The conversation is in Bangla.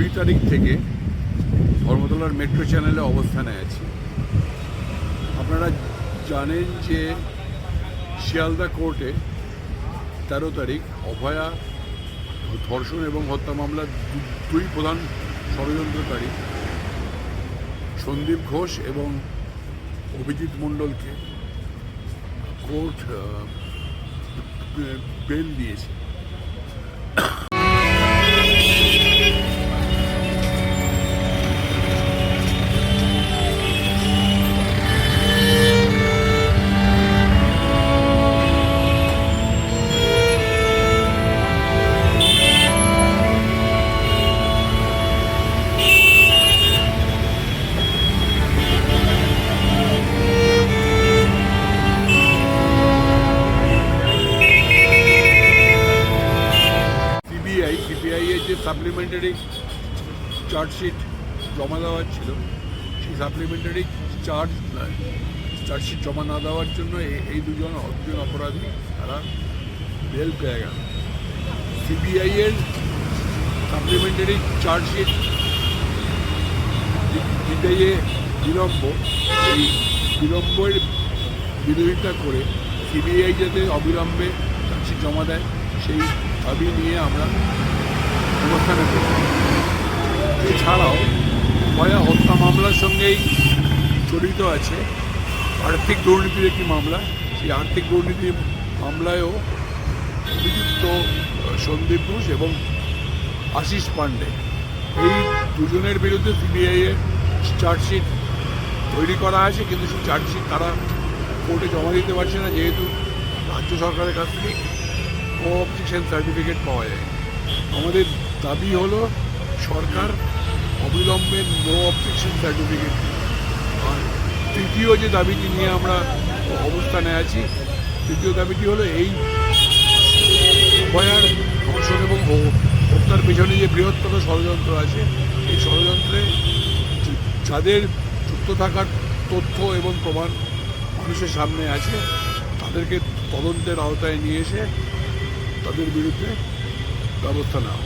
কুড়ি তারিখ থেকে ধর্মতলার মেট্রো চ্যানেলে অবস্থানে আছি। আপনারা জানেন যে শিয়ালদা কোর্টে তেরো তারিখ অভয়া, ধর্ষণ এবং হত্যা মামলার দুই প্রধান ষড়যন্ত্রকারী সন্দীপ ঘোষ এবং অভিজিৎ মণ্ডলকে কোর্ট বেল দিয়েছে। সাপ্লিমেন্টারি চার্জশিট জমা দেওয়ার ছিল। সেই সাপ্লিমেন্টারি চার্জ চার্জশিট জমা না দেওয়ার জন্য এই দুজন দুজন অপরাধী, তারা বেল পেয়ে গেল। সিবিআই এর সাপ্লিমেন্টারি চার্জশিট দিতে বিলম্ব। এই বিলম্বের বিরোধিতা করে সিবিআই যাতে অবিলম্বে চার্জশিট জমা দেয়, সেই দাবি নিয়ে আমরা অবস্থানে করি এছাড়াও ভয়া হত্যা মামলার সঙ্গেই জড়িত আছে। আর্থিক দুর্নীতির একটি মামলা। সেই আর্থিক দুর্নীতির মামলায়ও অভিযুক্ত সন্দীপ ঘোষ এবং আশিস পান্ডে। এই দুজনের বিরুদ্ধে সিবিআই এর চার্জশিট তৈরি করা আছে, কিন্তু সেই চার্জশিট তারা কোর্টে জমা দিতে পারছে না, যেহেতু রাজ্য সরকারের কাছ থেকে কো সার্টিফিকেট পাওয়া যায় আমাদের দাবি হলো সরকার অবিলম্বে নো অবজেকশন সার্টিফিকেট আর তৃতীয় যে দাবিটি নিয়ে আমরা অবস্থানে আছি, তৃতীয় দাবিটি হলো এই ভয়ার ধর্ষণ এবং হত্যার পেছনে যে বৃহত্তর ষড়যন্ত্র আছে, এই ষড়যন্ত্রে যাদের যুক্ত থাকার তথ্য এবং প্রমাণ মানুষের সামনে আছে, তাদেরকে তদন্তের আওতায় নিয়ে এসে তাদের বিরুদ্ধে ব্যবস্থা নেওয়া।